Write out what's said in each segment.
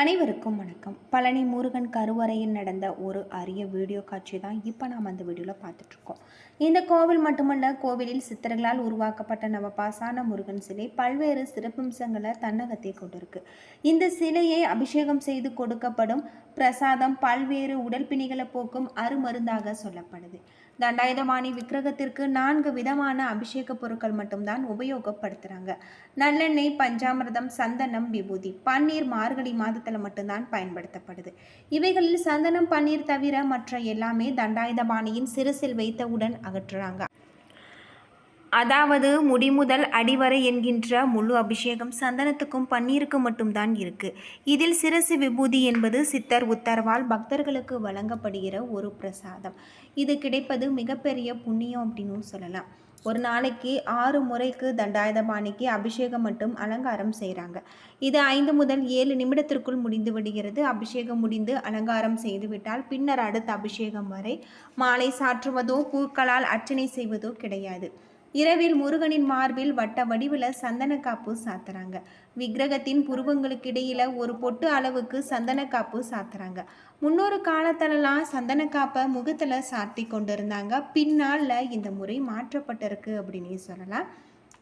அனைவருக்கும் வணக்கம். பழனி முருகன் கருவறையில் நடந்த ஒரு அரிய வீடியோ காட்சி தான் இப்போ நாம் அந்த வீடியோவில் பார்த்துட்ருக்கோம். இந்த கோவில் மட்டுமல்ல கோவிலில் சித்தர்களால் உருவாக்கப்பட்ட நம்ம பாசான முருகன் சிலை பல்வேறு சிறப்பம்சங்களை தன்னகத்தை கொண்டிருக்கு. இந்த சிலையை அபிஷேகம் செய்து கொடுக்கப்படும் பிரசாதம் பல்வேறு உடல்பிணிகளை போக்கும் அருமருந்தாக சொல்லப்படுது. தண்டாயுதபாணி விக்கிரகத்திற்கு நான்கு விதமான அபிஷேக பொருட்கள் மட்டும்தான் உபயோகப்படுத்துகிறாங்க நல்லெண்ணெய் பஞ்சாமிரதம் சந்தனம் விபூதி பன்னீர் மார்கழி மாதத்தில் மட்டும்தான் பயன்படுத்தப்படுது. இவைகளில் சந்தனம் பன்னீர் தவிர மற்ற எல்லாமே தண்டாயுதபாணியின் சிறுசில் வைத்தவுடன் அகற்றுறாங்க. அதாவது முடிமுதல் அடிவரை என்கின்ற முழு அபிஷேகம் சந்தனத்துக்கும் பன்னீருக்கும் மட்டும்தான் இருக்கு. இதில் சிரசு விபூதி என்பது சித்தர் உத்தரவால் பக்தர்களுக்கு வழங்கப்படுகிற ஒரு பிரசாதம். இது கிடைப்பது மிகப்பெரிய புண்ணியம் அப்படின்னு சொல்லலாம். ஒரு நாளைக்கு ஆறு முறைக்கு தண்டாயுதபாணிக்கு அபிஷேகம் மட்டும் அலங்காரம் செய்கிறாங்க இது ஐந்து முதல் ஏழு நிமிடத்திற்குள் முடிந்து விடுகிறது. அபிஷேகம் முடிந்து அலங்காரம் செய்துவிட்டால் பின்னர் அடுத்த அபிஷேகம் வரை மாலை சாற்றுவதோ பூக்களால் அர்ச்சனை செய்வதோ கிடையாது. இரவில் முருகனின் மார்பில் வட்ட வடிவில் சந்தன காப்பு சாத்துறாங்க. விக்கிரகத்தின் புருவங்களுக்கு இடையில ஒரு பொட்டு அளவுக்கு சந்தன காப்பு சாத்துறாங்க. முன்னொரு காலத்திலலாம் சந்தன காப்பை சாத்தி கொண்டு இருந்தாங்க பின்னால் இந்த முறை மாற்றப்பட்டிருக்கு அப்படின்னு சொல்லலாம்.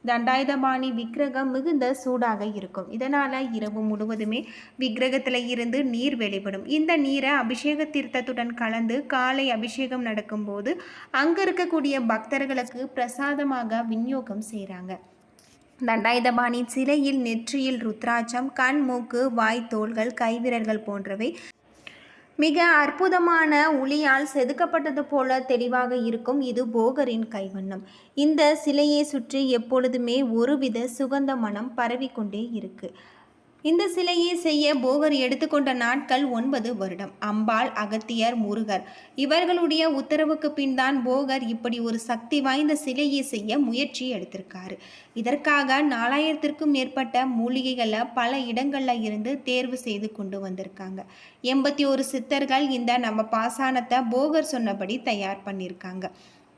தண்டாயுதபாணி விக்கிரகம் மிகுந்த சூடாக இருக்கும். இதனால் இரவு முழுவதுமே விக்கிரகத்தில் இருந்து நீர் வெளிப்படும். இந்த நீரை அபிஷேக தீர்த்தத்துடன் கலந்து காலை அபிஷேகம் நடக்கும்போது அங்கே இருக்கக்கூடிய பக்தர்களுக்கு பிரசாதமாக விநியோகம் செய்கிறாங்க தண்டாயுதபாணி சிலையில் நெற்றியில் ருத்ராட்சம் கண் மூக்கு வாய் தோள்கள் கைவிரல்கள் போன்றவை மிக அற்புதமான ஒளியால் செதுக்கப்பட்டது போல தெளிவாக இருக்கும் இது போகரின் கைவண்ணம். இந்த சிலையை சுற்றி எப்பொழுதுமே ஒருவித சுகந்த மனம் பரவிக்கொண்டே இருக்கு. இந்த சிலையை செய்ய போகர் எடுத்துக்கொண்ட நாட்கள் ஒன்பது வருடம். அம்பாள் அகத்தியர் முருகர். இவர்களுடைய உத்தரவுக்கு பின் தான் போகர் இப்படி ஒரு சக்தி வாய்ந்த சிலையை செய்ய முயற்சி எடுத்திருக்காரு. இதற்காக நாலாயிரத்திற்கும் மேற்பட்ட மூலிகைகளை பல இடங்களில் இருந்து தேர்வு செய்து கொண்டு வந்திருக்காங்க. எண்பத்தி ஒரு சித்தர்கள் இந்த நம்ம பாசானத்தை போகர் சொன்னபடி தயார் பண்ணியிருக்காங்க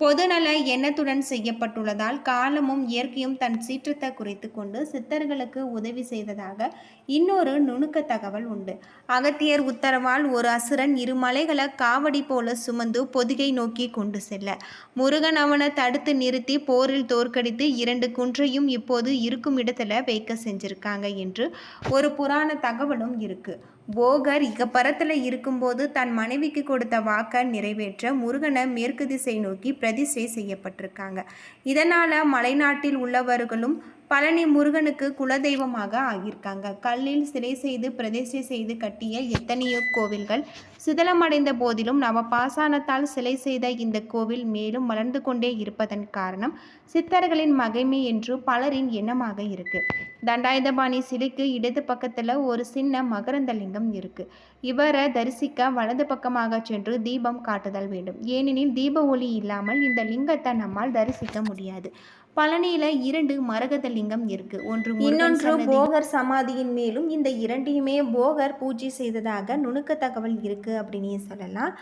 பொதுநல எண்ணத்துடன் செய்யப்பட்டுள்ளதால் காலமும் இயற்கையும் தன் சீற்றத்தை குறைத்து கொண்டு சித்தர்களுக்கு உதவி செய்ததாக இன்னொரு நுணுக்க தகவல் உண்டு. அகத்தியர் உத்தரவால் ஒரு அசுரன் இரு மலைகளை காவடி போல சுமந்து பொதுகை நோக்கி கொண்டு செல்ல. முருகன் அவனை தடுத்து நிறுத்தி போரில் தோற்கடித்து இரண்டு குன்றையும் இப்போது இருக்கும் இடத்துல வைக்க செஞ்சிருக்காங்க என்று ஒரு புராண தகவலும் இருக்குது போகர் இகப்பரத்தில் இருக்கும்போது தன் மனைவிக்கு கொடுத்த வாக்கை நிறைவேற்ற முருகனை மேற்கு திசை நோக்கி பிரதிஷ்டை செய்யப்பட்டிருக்காங்க. இதனால் மலைநாட்டில் உள்ளவர்களும் பழனி முருகனுக்கு குலதெய்வமாக ஆகியிருக்காங்க. கல்லில் சிலை செய்து பிரதிஷ்டை செய்து கட்டிய எத்தனையோ கோவில்கள் சிதலமடைந்த போதிலும் நவபாசானத்தால் சிலை செய்த இந்த கோவில் மேலும் வளர்ந்து கொண்டே இருப்பதன் காரணம் சித்தர்களின் மகிமை என்று பலரின் எண்ணமாக இருக்கு. தண்டாயுதபாணி சிலைக்கு இடது பக்கத்தில் ஒரு சின்ன மகரந்த லிங்கம் இருக்கு. இவரை தரிசிக்க வலது பக்கமாக சென்று தீபம் காட்டுதல் வேண்டும். ஏனெனில் தீப ஒளி இல்லாமல் இந்த லிங்கத்தை நம்மால் தரிசிக்க முடியாது. பழனியில இரண்டு மரகத லிங்கம் இருக்கு. ஒன்று இன்னொன்று போகர் சமாதியின் மேலும் இந்த இரண்டையுமே போகர் பூஜை செய்ததாக நுணுக்க தகவல் இருக்கு அப்படின்னு சொல்லலாம்.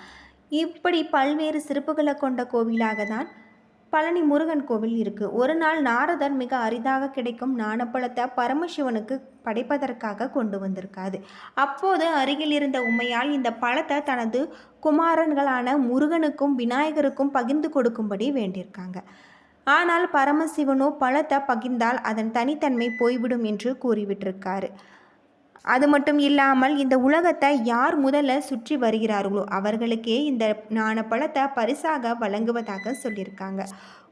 இப்படி பல்வேறு சிறப்புகளை கொண்ட கோவிலாக தான் பழனி முருகன் கோவில் இருக்கு. ஒரு நாள் நாரதர் மிக அரிதாக கிடைக்கும் ஞானப்பழத்தை பரமசிவனுக்கு படைப்பதற்காக கொண்டு வந்திருக்காது அப்போது அருகில் இருந்த உமையால் இந்த பழத்தை தனது குமாரன்களான முருகனுக்கும் விநாயகருக்கும் பகிர்ந்து கொடுக்கும்படி வேண்டியிருக்காங்க. ஆனால் பரமசிவனோ பழத்தை பகிர்ந்தால் அதன் தனித்தன்மை போய்விடும் என்று கூறிவிட்டிருக்காரு. அது மட்டும் இல்லாமல் இந்த உலகத்தை யார் முதல்ல சுற்றி வருகிறார்களோ அவர்களுக்கே இந்த ஞானப்பழத்தை பரிசாக வழங்குவதாக சொல்லியிருக்காங்க.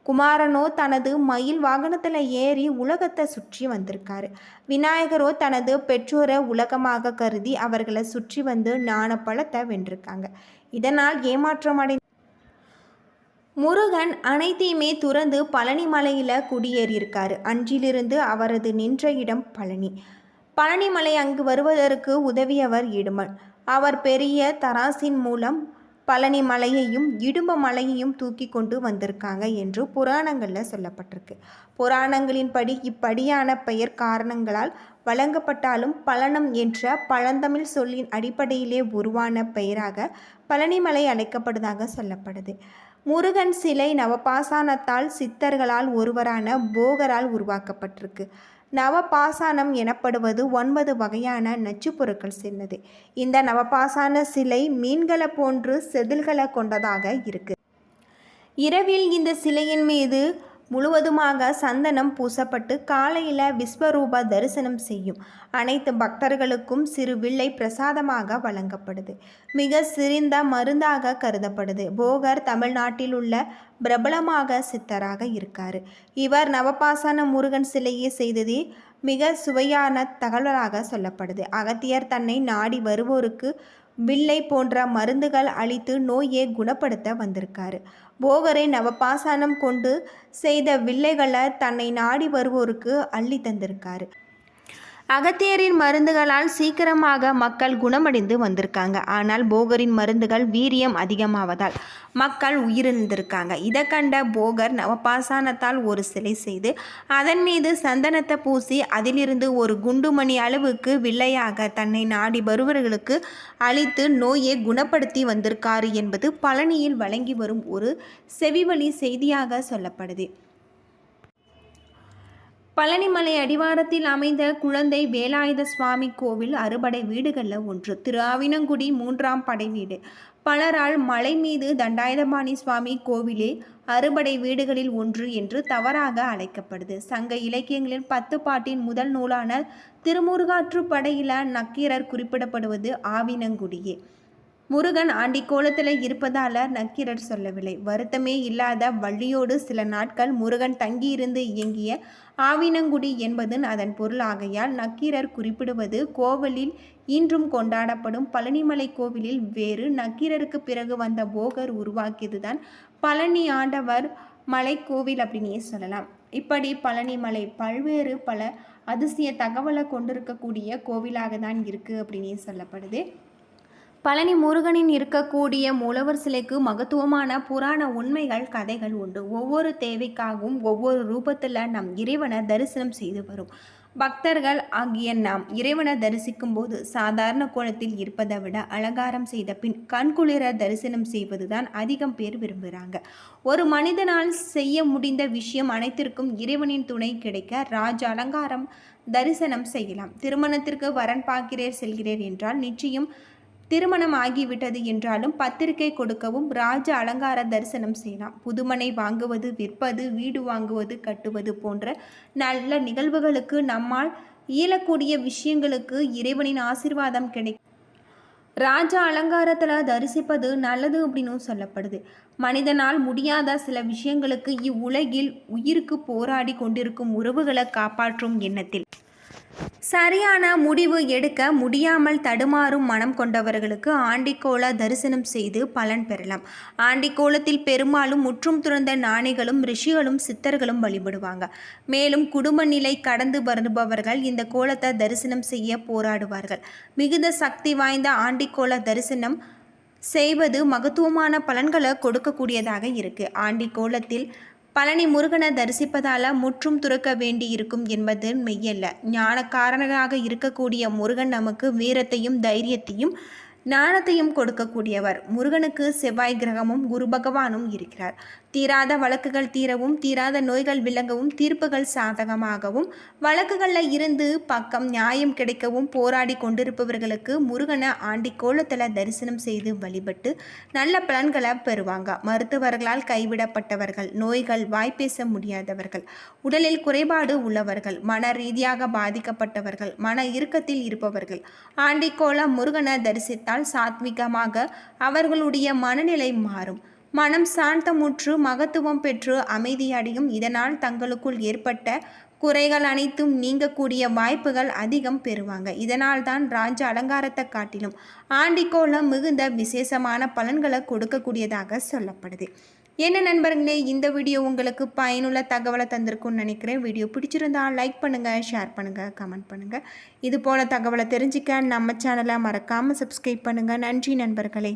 குமாரனோ தனது மயில் வாகனத்தில் ஏறி உலகத்தை சுற்றி வந்திருக்காரு. விநாயகரோ தனது பெற்றோரை உலகமாக கருதி அவர்களை சுற்றி வந்து ஞானப்பழத்தை வென்றிருக்காங்க. இதனால் ஏமாற்றமடை முருகன் அனைத்தையுமே துறந்து பழனி மலையில் குடியேறியிருக்காரு. அன்றிலிருந்து அவரது நின்ற இடம் பழனி. பழனிமலை அங்கு வருவதற்கு உதவியவர் இடுமன். அவர் பெரிய தராசின் மூலம் பழனி மலையையும் இடும்ப மலையையும் தூக்கி கொண்டு வந்திருக்காங்க என்று புராணங்களில் சொல்லப்பட்டிருக்கு. புராணங்களின்படி இப்படியான பெயர் காரணங்களால் வழங்கப்பட்டாலும் பழனம் என்ற பழந்தமிழ் சொல்லின் அடிப்படையிலே உருவான பெயராக பழனிமலை அழைக்கப்படுவதாக சொல்லப்படுது. முருகன் சிலை நவபாசானத்தால் சித்தர்களால் ஒருவரான போகரால் உருவாக்கப்பட்டிருக்கு. நவபாசானம் எனப்படுவது ஒன்பது வகையான நச்சு பொருட்கள் சேர்ந்தது. இந்த நவபாசான சிலை மீன்களை போன்று செதில்களை கொண்டதாக இருக்கு. இரவில் இந்த சிலையின் மீது முழுவதுமாக சந்தனம் பூசப்பட்டு காலையில் விஸ்வரூப தரிசனம் செய்யும். அனைத்து பக்தர்களுக்கும் சிறு வில்லை பிரசாதமாக வழங்கப்படுது. மிக சிறிந்த மருந்தாக கருதப்படுது. போகர் தமிழ்நாட்டில் உள்ள பிரபலமாக சித்தராக இருக்கார். இவர் நவபாசன முருகன் சிலையை செய்ததே மிக சுவையான தகவலாக சொல்லப்படுது. அகத்தியர் தன்னை நாடி வருவோருக்கு வில்லை போன்ற மருந்துகள் அளித்து நோயை குணப்படுத்த வந்திருக்காரு. போகரை நவபாசானம் கொண்டு செய்த வில்லைகளை தன்னை நாடி வருவோருக்கு அள்ளி தந்திருக்காரு. அகத்தியரின் மருந்துகளால் சீக்கிரமாக மக்கள் குணமடைந்து வந்திருக்காங்க. ஆனால் போகரின் மருந்துகள் வீரியம் அதிகமாவதால் மக்கள் உயிரிழந்திருக்காங்க. இதை கண்ட போகர் நவபாசானத்தால் ஒரு சிலை செய்து அதன் மீது சந்தனத்தை பூசி அதிலிருந்து ஒரு குண்டுமணி அளவுக்கு வில்லையாக தன்னை நாடி வருவர்களுக்கு அளித்து நோயை குணப்படுத்தி வந்திருக்காரு என்பது பழனியில் வழங்கி வரும் ஒரு செவிவழி செய்தியாக சொல்லப்படுது. பழனிமலை அடிவாரத்தில் அமைந்த குழந்தை வேலாயுத சுவாமி கோவில் அறுபடை வீடுகளில் ஒன்று. திரு ஆவினங்குடி மூன்றாம் படை வீடு. பலரால் மலை மீது தண்டாயுதபாணி சுவாமி கோவிலே அறுபடை வீடுகளில் ஒன்று என்று தவறாக அழைக்கப்படுது. சங்க இலக்கியங்களில் பத்து பாட்டின் முதல் நூலான திருமுருகாற்று படையில நக்கீரர் குறிப்பிடப்படுவது ஆவினங்குடியே. முருகன் ஆண்டிக்கோலத்தில் இருப்பதால நக்கீரர் சொல்லவில்லை. வருத்தமே இல்லாத வள்ளியோடு சில நாட்கள் முருகன் தங்கியிருந்து இயங்கிய ஆவினங்குடி என்பது அதன் பொருள் ஆகையால் நக்கீரர் குறிப்பிடுவது கோவிலில் இன்றும் கொண்டாடப்படும் பழனிமலை கோவிலில் வேறு நக்கீரருக்கு பிறகு வந்த போகர் உருவாக்கியதுதான் பழனி ஆண்டவர் மலைக்கோவில் அப்படின்னே சொல்லலாம். இப்படி பழனிமலை பல்வேறு பல அதிசய தகவலை கொண்டிருக்கக்கூடிய கோவிலாக தான் இருக்குது அப்படின்னே சொல்லப்படுது. பழனி முருகனின் இருக்கக்கூடிய மூலவர் சிலைக்கு மகத்துவமான புராண உண்மைகள் கதைகள் உண்டு. ஒவ்வொரு தேவைக்காகவும் ஒவ்வொரு ரூபத்தில் நம் இறைவனை தரிசனம் செய்து வரும். பக்தர்கள் ஆகிய நாம் இறைவனை தரிசிக்கும் போது சாதாரண கோலத்தில் இருப்பதை விட அலங்காரம் செய்த பின் கண்குளிர தரிசனம் செய்வதுதான் அதிகம் பேர் விரும்புகிறாங்க ஒரு மனிதனால் செய்ய முடிந்த விஷயம் அனைத்திற்கும் இறைவனின் துணை கிடைக்க ராஜ அலங்காரம் தரிசனம் செய்யலாம். திருமணத்திற்கு வரன் பார்க்கிறேர் செல்கிறேர் என்றால் நிச்சயம் திருமணம் ஆகிவிட்டது என்றாலும் பத்திரிகை கொடுக்கவும் ராஜ அலங்கார தரிசனம் செய்யலாம். புதுமனை வாங்குவது விற்பது வீடு வாங்குவது கட்டுவது போன்ற நல்ல நிகழ்வுகளுக்கு நம்மால் இயலக்கூடிய விஷயங்களுக்கு இறைவனின் ஆசிர்வாதம் கிடைக்கும். ராஜ அலங்காரத்தில் தரிசிப்பது நல்லது அப்படின்னு சொல்லப்படுது. மனிதனால் முடியாத சில விஷயங்களுக்கு இவ்வுலகில் உயிருக்கு போராடி கொண்டிருக்கும் உறவுகளை காப்பாற்றும் எண்ணத்தில். சரியான முடிவு எடுக்க முடியாமல் தடுமாறும் மனம் கொண்டவர்களுக்கு ஆண்டிக்கோள தரிசனம் செய்து பலன் பெறலாம். ஆண்டிக்கோலத்தில் பெரும்பாலும் முற்றும் துறந்த ஞானிகளும் ரிஷிகளும் சித்தர்களும் வழிபடுவாங்க. மேலும் குடும்ப நிலை கடந்து வருபவர்கள் இந்த கோலத்தை தரிசனம் செய்ய போராடுவார்கள். மிகுந்த சக்தி வாய்ந்த ஆண்டிக்கோள தரிசனம் செய்வது மகத்துவமான பலன்களை கொடுக்கக்கூடியதாக இருக்கு. ஆண்டி கோலத்தில் பழனி முருகனை தரிசிப்பதால முற்றும் துறக்க வேண்டி இருக்கும் என்பது மெய்யல்ல. ஞானக்காரனாக இருக்கக்கூடிய முருகன் நமக்கு வீரத்தையும் தைரியத்தையும் ஞானத்தையும் கொடுக்கக்கூடியவர். முருகனுக்கு செவ்வாய் கிரகமும் குரு பகவானும் இருக்கிறார். தீராத வழக்குகள் தீரவும் தீராத நோய்கள் விளங்கவும் தீர்ப்புகள் சாதகமாகவும் வழக்குகளில் இருந்து பக்கம் நியாயம் கிடைக்கவும் போராடி கொண்டிருப்பவர்களுக்கு முருகனை ஆண்டி கோலத்தில் தரிசனம் செய்து வழிபட்டு நல்ல பலன்களை பெறுவாங்க. மருத்துவர்களால் கைவிடப்பட்டவர்கள் நோய்கள் வாய்ப்பேச முடியாதவர்கள் உடலில் குறைபாடு உள்ளவர்கள் மன ரீதியாக பாதிக்கப்பட்டவர்கள் மன இறுக்கத்தில் இருப்பவர்கள் ஆண்டிக்கோலம் முருகனை தரிசித்தால் சாத்விகமாக அவர்களுடைய மனநிலை மாறும். மனம் சாந்தமுற்று மகத்துவம் பெற்று அமைதியடையும் இதனால் தங்களுக்குள் ஏற்பட்ட குறைகள் அனைத்தும் நீங்கக்கூடிய வாய்ப்புகள் அதிகம் பெறுவாங்க. இதனால் தான் ராஜ அலங்காரத்தை காட்டிலும் ஆண்டிக்கோளம் மிகுந்த விசேஷமான பலன்களை கொடுக்கக்கூடியதாக சொல்லப்படுது. என்ன நண்பர்களே இந்த வீடியோ உங்களுக்கு பயனுள்ள தகவலை தந்திருக்கும்னு நினைக்கிறேன். வீடியோ பிடிச்சிருந்தா லைக் பண்ணுங்கள் ஷேர் பண்ணுங்கள் கமெண்ட் பண்ணுங்கள் இது போல் தகவலை தெரிஞ்சிக்க நம்ம சேனலை மறக்காமல் சப்ஸ்கிரைப் பண்ணுங்கள் நன்றி நண்பர்களே.